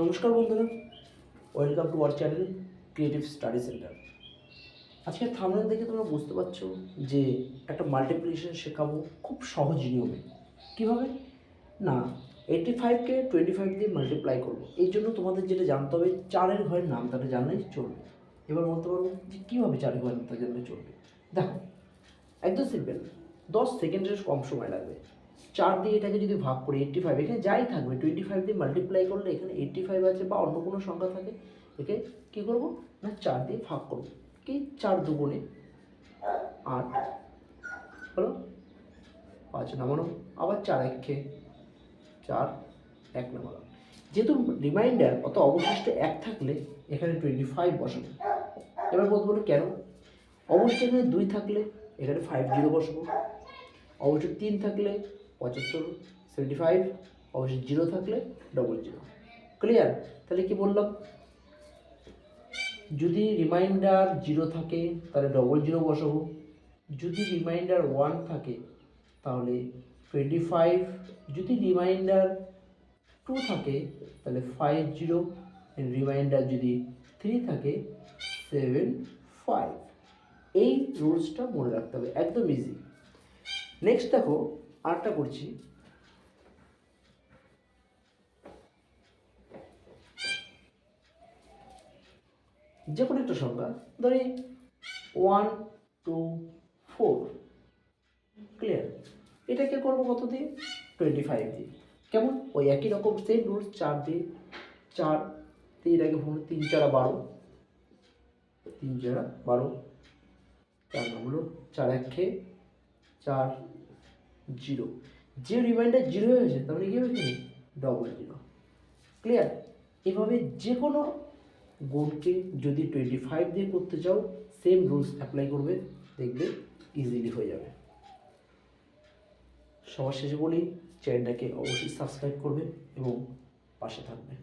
নমস্কার বন্ধুরা welcome to our channel creative study centre আজকে থামনেল দেখে তোমরা বুঝতে পারছ যে একটা মাল্টিপ্লিকেশন শেখাবো খুব সহজ নিয়মে। কীভাবে? না এইটি ফাইভকে টোয়েন্টি ফাইভ দিয়ে মাল্টিপ্লাই করব। এই জন্য তোমাদের যেটা জানতে হবে, চারের ঘরের নাম তাটা জানলেই চলবে। এবার বলতে পারব যে কীভাবে চারের ঘরের নামটা জানলে চলবে। দেখো, একদম সিম্পল দশ সেকেন্ডের কম সময় লাগবে। চার দিয়ে এটাকে যদি ভাগ করি এইট্টি ফাইভ এখানে যাই থাকবে টোয়েন্টি ফাইভ দিয়ে মাল্টিপ্লাই করলে এখানে এইট্টি ফাইভ আছে বা অন্য কোনো সংখ্যা থাকে, একে কী করব? না, চার দিয়ে ভাগ করব। কি? চার দুগুণে আট। হলো? পাঁচ নামানো। আবার চার একে চার এক নামানো যেহেতু রিমাইন্ডার অত অবশিষ্ট এক থাকলে এখানে টোয়েন্টি ফাইভ বসাবো। এবার বলতে পারো কেন? অবশ্যই এখানে দুই থাকলে এখানে ফাইভ জিরো বসাবো। অবশ্যই তিন থাকলে পঁচাত্তর সেভেন্টি ফাইভ অবশ্যই জিরো থাকলে ডবল জিরো ক্লিয়ার তাহলে কি বললাম? যদি রিমাইন্ডার জিরো থাকে, তাহলে ডবল জিরো বসাবো। যদি রিমাইন্ডার ওয়ান থাকে, তাহলে টোয়েন্টি ফাইভ যদি রিমাইন্ডার টু থাকে, তাহলে ফাইভ জিরো রিমাইন্ডার যদি থ্রি থাকে সেভেন ফাইভ এই রুলসটা মনে রাখতে হবে, একদম ইজি নেক্সট দেখো আরেকটা করছি। যে কোনো একটা সংখ্যা, ধরি ওয়ান টু ফোর ক্লিয়ার এটাকে করব কত দিয়ে? টোয়েন্টি ফাইভ দিয়ে। কেমন? ওই একই রকম সেম রুলস চার দিয়ে চার, দিয়ে এটাকে ভাবুন তিন চারা বারো। তিন চারা বারো। চার নম্বর চার এক খেয়ে চার জিরো। যে রিমাইন্ডার জিরো হয়ে গেছে তাহলে কি হবে ডবল জিরো ক্লিয়ার এভাবে যে কোনো গুণকে যদি টোয়েন্টি ফাইভ দিয়ে করতে চাও সেম রুলস অ্যাপ্লাই করবে, দেখবে ইজিলি হয়ে যাবে। সবার শেষে বলি চ্যানেলটাকে অবশ্যই সাবস্ক্রাইব করবে এবং পাশে থাকবে।